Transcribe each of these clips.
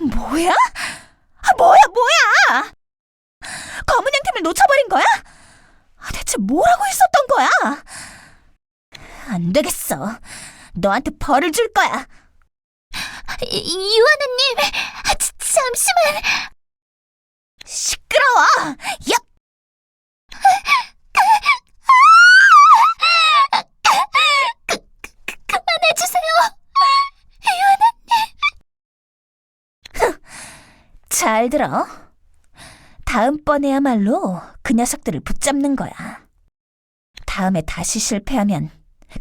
뭐야? 아, 뭐야, 뭐야? 검은 양팀을 놓쳐버린 거야? 아, 대체 뭐라고 있었던 거야? 안 되겠어. 너한테 벌을 줄 거야. 유하나님, 잠시만. 시끄러워! 잘 들어. 다음번에야말로 그 녀석들을 붙잡는 거야. 다음에 다시 실패하면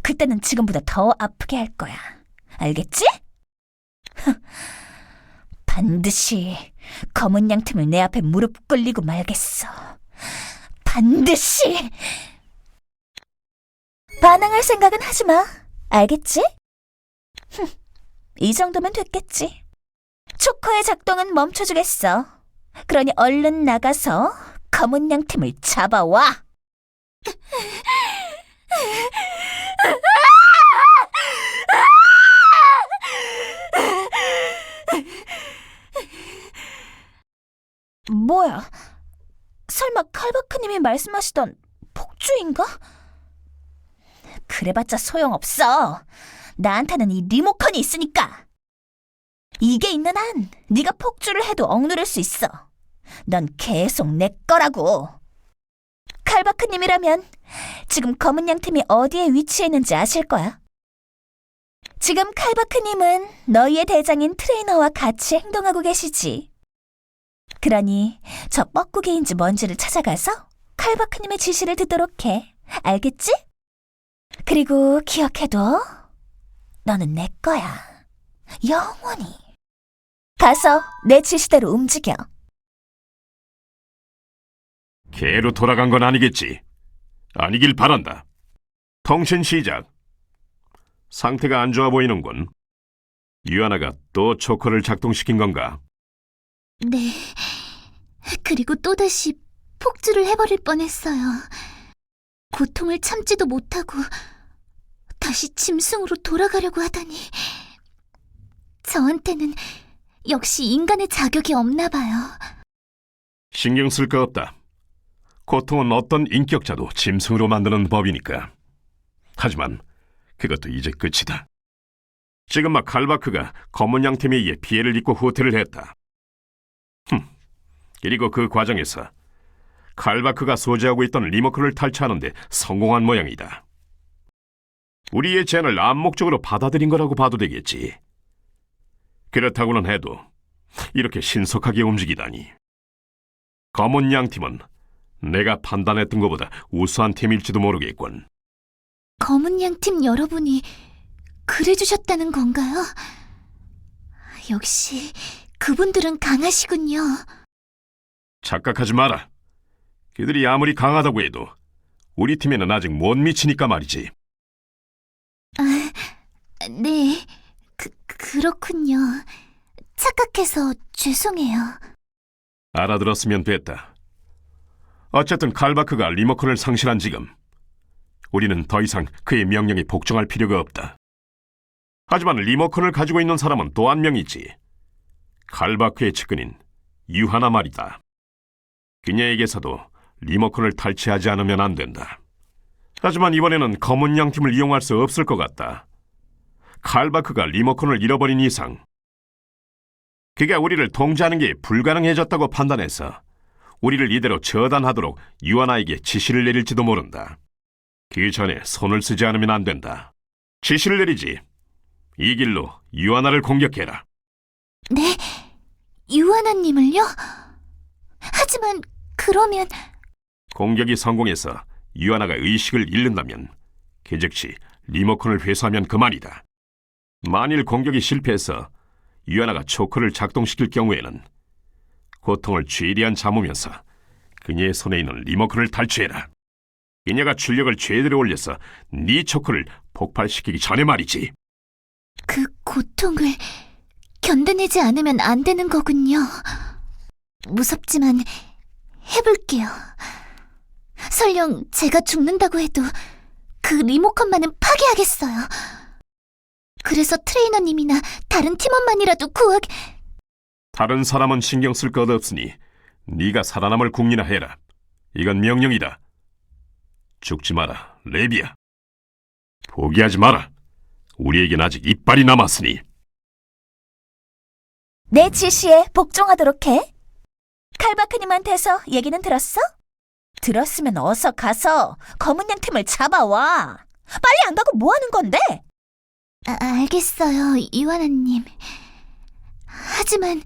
그때는 지금보다 더 아프게 할 거야. 알겠지? 반드시 검은 양 틈을 내 앞에 무릎 꿇리고 말겠어. 반드시! 반항할 생각은 하지 마. 알겠지? 흠, 이 정도면 됐겠지. 초코의 작동은 멈춰주겠어. 그러니 얼른 나가서 검은 양 팀을 잡아와. 뭐야? 설마 칼바크님이 말씀하시던 폭주인가? 그래봤자 소용없어. 나한테는 이 리모컨이 있으니까. 이게 있는 한 네가 폭주를 해도 억누를 수 있어. 넌 계속 내 거라고. 칼바크님이라면 지금 검은 양팀이 어디에 위치해 있는지 아실 거야. 지금 칼바크님은 너희의 대장인 트레이너와 같이 행동하고 계시지. 그러니 저 뻐꾸기인지 뭔지를 찾아가서 칼바크님의 지시를 듣도록 해. 알겠지? 그리고 기억해둬. 너는 내 거야. 영원히. 가서 내 지시대로 움직여. 개로 돌아간 건 아니겠지. 아니길 바란다. 통신 시작. 상태가 안 좋아 보이는군. 유아나가 또 초커를 작동시킨 건가? 네. 그리고 또다시 폭주를 해버릴 뻔했어요. 고통을 참지도 못하고 다시 짐승으로 돌아가려고 하다니. 저한테는 역시 인간의 자격이 없나 봐요. 신경 쓸 거 없다. 고통은 어떤 인격자도 짐승으로 만드는 법이니까. 하지만 그것도 이제 끝이다. 지금 막 칼바크가 검은 양팀에 의해 피해를 입고 후퇴를 했다. 흠. 그리고 그 과정에서 칼바크가 소지하고 있던 리모컨을 탈취하는데 성공한 모양이다. 우리의 제안을 암묵적으로 받아들인 거라고 봐도 되겠지. 그렇다고는 해도 이렇게 신속하게 움직이다니. 검은 양 팀은 내가 판단했던 것보다 우수한 팀일지도 모르겠군. 검은 양팀 여러분이 그래주셨다는 건가요? 역시 그분들은 강하시군요. 착각하지 마라. 그들이 아무리 강하다고 해도 우리 팀에는 아직 못 미치니까 말이지. 네, 그, 그렇군요. 착각해서 죄송해요. 알아들었으면 됐다. 어쨌든 칼바크가 리모컨을 상실한 지금 우리는 더 이상 그의 명령에 복종할 필요가 없다. 하지만 리모컨을 가지고 있는 사람은 또 한명 있지. 칼바크의 측근인 유하나 말이다. 그녀에게서도 리모컨을 탈취하지 않으면 안 된다. 하지만 이번에는 검은 양팀을 이용할 수 없을 것 같다. 칼바크가 리모컨을 잃어버린 이상 그가 우리를 통제하는 게 불가능해졌다고 판단해서 우리를 이대로 처단하도록 유아나에게 지시를 내릴지도 모른다. 그 전에 손을 쓰지 않으면 안 된다. 지시를 내리지. 이 길로 유아나를 공격해라. 네, 유하나님을요? 하지만 그러면 공격이 성공해서 유아나가 의식을 잃는다면 그 즉시 리모컨을 회수하면 그만이다. 만일 공격이 실패해서 유아나가 초크를 작동시킬 경우에는 고통을 최대한 참으면서 그녀의 손에 있는 리모컨을 탈취해라. 그녀가 출력을 최대로 올려서 네 초크를 폭발시키기 전에 말이지. 그 고통을 견뎌내지 않으면 안 되는 거군요. 무섭지만 해볼게요. 설령 제가 죽는다고 해도 그 리모컨만은 파괴하겠어요. 그래서 트레이너님이나 다른 팀원만이라도 구하게... 다른 사람은 신경 쓸 것 없으니 네가 살아남을 궁리나 해라. 이건 명령이다. 죽지 마라, 레비야. 포기하지 마라. 우리에겐 아직 이빨이 남았으니. 내 지시에 복종하도록 해. 칼바크님한테서 얘기는 들었어? 들었으면 어서 가서 검은 양 팀을 잡아와. 빨리 안 가고 뭐 하는 건데? 아, 알겠어요, 이완아님. 하지만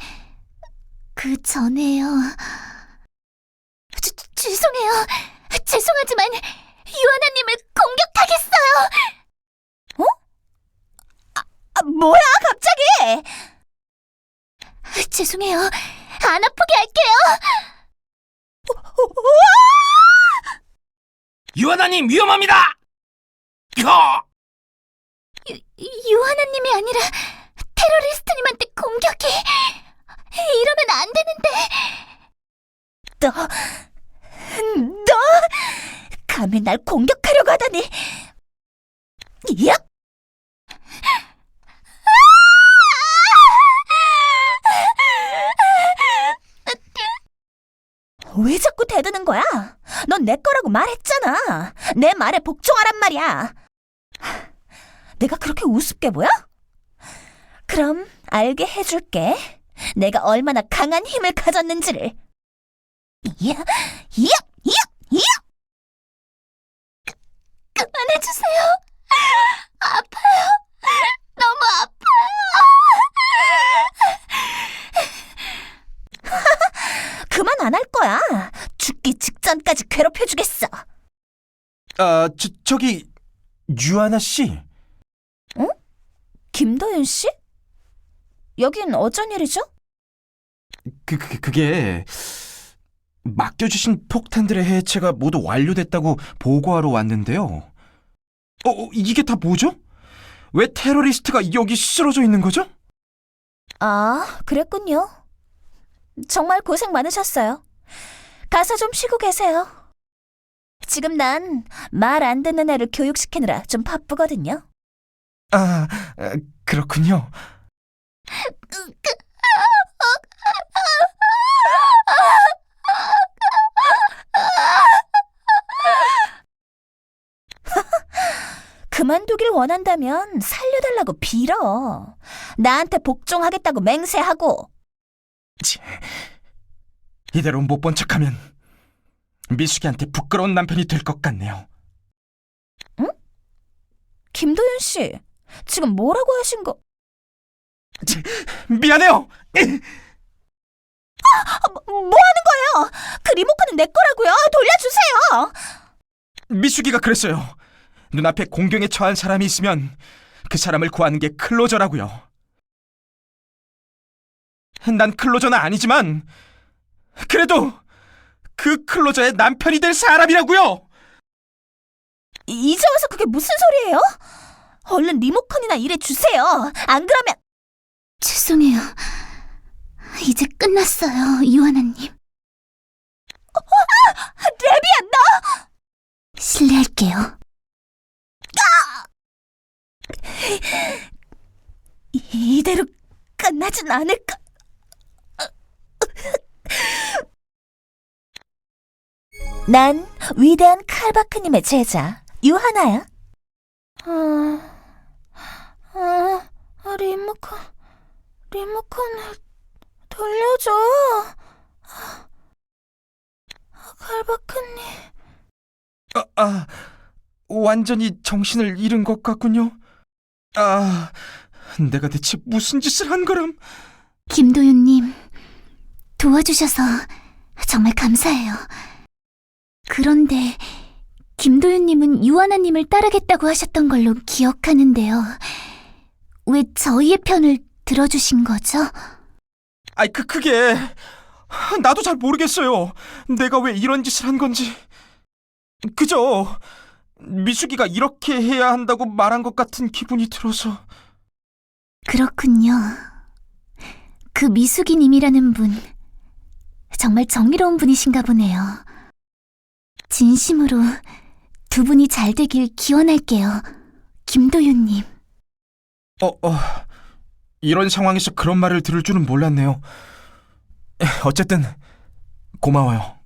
그 전에요. 주, 죄송해요. 죄송하지만 이완아님을 공격하겠어요. 아, 뭐야, 갑자기! 죄송해요. 안 아프게 할게요. 유하나님 위험합니다! 혀! 유하나님이 아니라 테러리스트님한테 공격이 이러면 안 되는데. 너, 너, 감히 날 공격하려고 하다니. 야! 왜 자꾸 대드는 거야? 넌 내 거라고 말했잖아. 내 말에 복종하란 말이야. 내가 그렇게 우습게 보여? 그럼 알게 해줄게. 내가 얼마나 강한 힘을 가졌는지를. 이야, 이야, 이야, 이야! 그만해주세요. 아파요. 너무 아파요. 그만 안 할 거야. 죽기 직전까지 괴롭혀주겠어. 아, 저, 저기 유하나 씨. 김도윤 씨? 여긴 어쩐 일이죠? 그, 그 그게 맡겨주신 폭탄들의 해체가 모두 완료됐다고 보고하러 왔는데요. 어, 어, 이게 다 뭐죠? 왜 테러리스트가 여기 쓰러져 있는 거죠? 아, 그랬군요. 정말 고생 많으셨어요. 가서 좀 쉬고 계세요. 지금 난 말 안 듣는 애를 교육시키느라 좀 바쁘거든요. 아, 아, 그렇군요. 그만두길 원한다면 살려달라고 빌어. 나한테 복종하겠다고 맹세하고. 이대로 못 본 척하면 미숙이한테 부끄러운 남편이 될 것 같네요. 김도윤 씨, 지금 뭐라고 하신 거? 미안해요. 뭐, 뭐 하는 거예요? 그 리모컨은 내 거라고요. 돌려주세요. 미숙이가 그랬어요. 눈앞에 공경에 처한 사람이 있으면 그 사람을 구하는 게 클로저라고요. 난 클로저는 아니지만 그래도 그 클로저의 남편이 될 사람이라고요. 이제 와서 그게 무슨 소리예요? 얼른 리모컨이나 일해 주세요. 안 그러면 죄송해요. 이제 끝났어요, 이완아님. 레비야 너 실례할게요. 이대로 끝나진 않을까? 난 위대한 칼바크님의 제자 유하나야. 아, 아, 리모컨, 리모컨을 돌려줘. 아, 칼바크님. 아, 아, 완전히 정신을 잃은 것 같군요. 아, 내가 대체 무슨 짓을 한 거람? 김도윤님, 도와주셔서 정말 감사해요. 그런데 김도윤님은 유아나님을 따르겠다고 하셨던 걸로 기억하는데요. 왜 저희의 편을 들어주신 거죠? 아이, 그, 그게, 나도 잘 모르겠어요. 내가 왜 이런 짓을 한 건지. 그저, 미숙이가 이렇게 해야 한다고 말한 것 같은 기분이 들어서. 그렇군요. 그 미숙이님이라는 분, 정말 정의로운 분이신가 보네요. 진심으로 두 분이 잘 되길 기원할게요. 김도윤님. 어, 어, 이런 상황에서 그런 말을 들을 줄은 몰랐네요. 어쨌든 고마워요.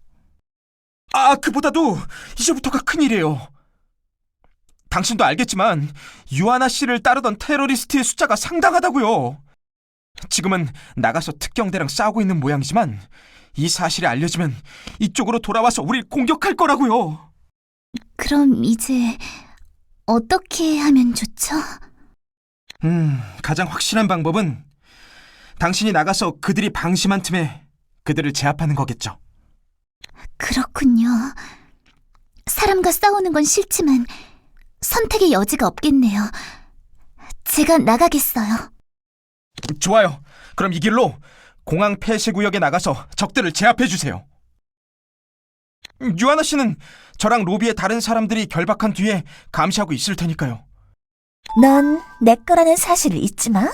아, 그보다도 이제부터가 큰일이에요. 당신도 알겠지만 유아나 씨를 따르던 테러리스트의 숫자가 상당하다고요. 지금은 나가서 특경대랑 싸우고 있는 모양이지만 이 사실이 알려지면 이쪽으로 돌아와서 우릴 공격할 거라고요. 그럼 이제 어떻게 하면 좋죠? 음, 가장 확실한 방법은 당신이 나가서 그들이 방심한 틈에 그들을 제압하는 거겠죠. 그렇군요. 사람과 싸우는 건 싫지만 선택의 여지가 없겠네요. 제가 나가겠어요. 좋아요. 그럼 이 길로 공항 폐쇄 구역에 나가서 적들을 제압해 주세요. 유하나 씨는 저랑 로비의 다른 사람들이 결박한 뒤에 감시하고 있을 테니까요. 넌 내 거라는 사실을 잊지 마.